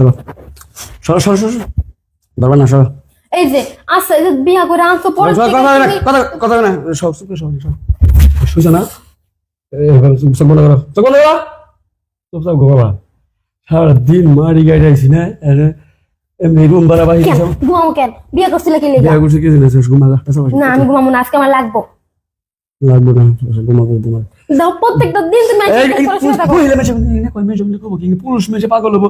সরো সরো সরো সরো। ধরবা না সরো এই যে আচ্ছা এই যে বিয়া করে আনছো পরে কথা না কথা কথা না। সব করে সব সব। শুইছো না? চুপ চুপ বন্ধ করো চুপ বন্ধ করো চুপ চুপ ঘুমাবা। সারা দিন মারি গাড়ি আইছি না এমনি রুম ভাড়া বাহি কেন? দিছো ঘুমাবো কেন? বিয়ে করছিলে কি লেগে? বিয়া করছি কি জিনিস ঘুমা লাগতেছে না আমি ঘুমাবো না আজকে আমার লাগবো। লাগবে না ঘুমাবো তোমার। দাও প্রত্যেকটা দিন তুমি এই পুরুষ মেয়ে পাগল হব?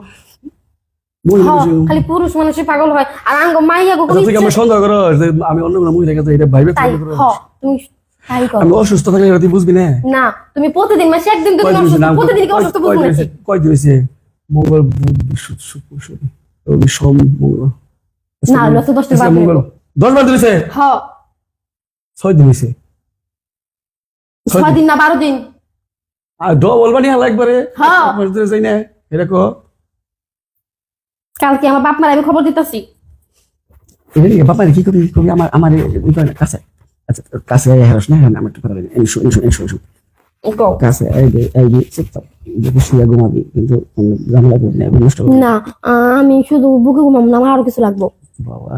খালি পুরুষ মানুষই পাগল হয়। আর আঙ্গ মাইয়া গো আচ্ছা, তুমি আমার সন্দেহ করো আমি অন্য কোনো মহিলা এটা ভাইবে তাই সন্দেহ করো। হ তুমি তাই করো। আমি অসুস্থ থাকলে তুই বুঝবি না? না তুমি প্রতিদিন মাসে একদিন তো তুমি অসুস্থ প্রতিদিন কি অসুস্থ বুঝব নাকি? কয় দিন হয়েছে? মঙ্গল বুধ বৃহস্পতি শুক্র শনি রবি সোম মঙ্গল। না, হলো তো দশটা আজকে বার মঙ্গল। দশ বার দিয়েছে হ ছয় দিন দিন না দিন। আর ডবল বানি হালা একবারে। হ্যাঁ। মাস ধরে যাই না কালকে আমার বাপ মার আমি খবর দিতেছি। বাবা কি আমার আমার কাছে আচ্ছা কাছে হেরস না হ্যাঁ আমার একটু কথা বলি। এনশো এনশো এনশো এনশো কাছে এই যে এই যে চুপচাপ যদি শুয়ে ঘুমাবি কিন্তু কোনো ঝামেলা না নষ্ট না। না আমি শুধু বুকে ঘুমাবো না আমার আরও কিছু লাগবো। বাবা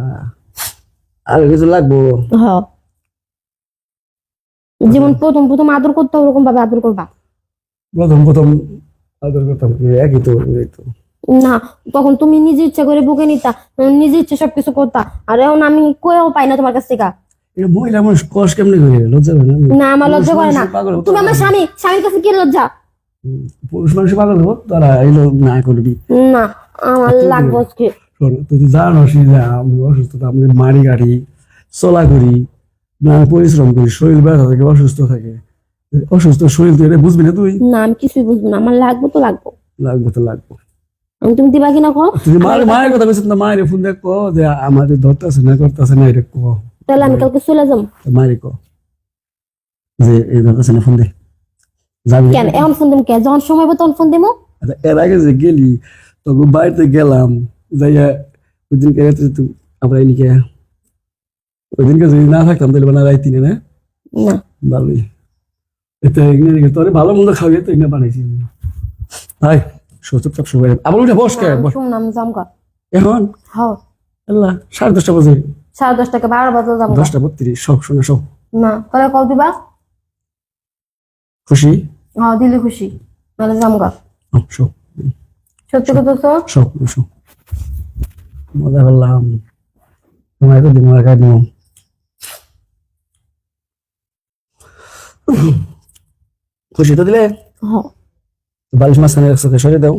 আর কিছু লাগবো? যেমন প্রথম প্রথম আদর করতে ওরকম ভাবে আদর করবা। প্রথম প্রথম আদর করতাম কি একই তো। না তখন তুমি নিজে ইচ্ছা করে বুকে নিতা নিজে ইচ্ছা সবকিছু করতা। আর এখন আমি কয়েও পাই না তোমার কাছ থেকে। এটা মহিলা মানুষ কষ কেমনে করে? লজ্জা করে না? না আমার লজ্জা করে না। তুমি আমার স্বামী স্বামীর কাছে কি লজ্জা? পুরুষ মানুষের পাগল হব তারা এলো না করবি। না আমার লাগবো আজকে। শোন তুই তো যে আমি অসুস্থ তো আমি মারি গাড়ি চলা করি না পরিশ্রম করি শরীর ব্যথা থাকে অসুস্থ থাকে অসুস্থ শরীর তুই এটা বুঝবি না তুই? না আমি কিছুই বুঝব না আমার লাগবো তো লাগবো। লাগবো তো লাগবে। তুমি দিবা কিনা কো তুই মায়ের মায়ের কথা বলছিস না মায়ের ফোন দেখ কো যে আমাদের ধরতেছে না করতেছে না এটা কো তাহলে আমি কালকে চলে যাব মায়ের কো যে এই ধরতেছে না ফোন দে। যাবি কেন? এখন ফোন দেবো কেন যখন সময় হবে তখন ফোন দেবো আচ্ছা, এর আগে যে গেলি তখন বাড়িতে গেলাম যাইয়া ওই দিনকে রাতে তুই আমরা ওই দিনকে যদি না থাকতাম তাহলে বানা রাইতি না না? ভালোই। এগুলো তোরে ভালো মন্দ খাওয়াই তো এগুলো বানাইছি আমি। শো চুপচাপ শো আবার উঠে বস কে বস। শুন এখন? হ আল্লাহ সাড়ে দশটা বাজে। সাড়ে দশ টাকা বারো বাজে যাব দশটা বত্রিশ সব শোনা সব না তাহলে কল দিবা? খুশি? হ দিলে খুশি নাহলে হ্যাঁ, সত্যি কথা তো সব সব মজা করলাম। তোমার তো দিন মারা কাটবো খুশি তো দিলে? হ বালিশ মাঝখানে রাখছো সরে দাও।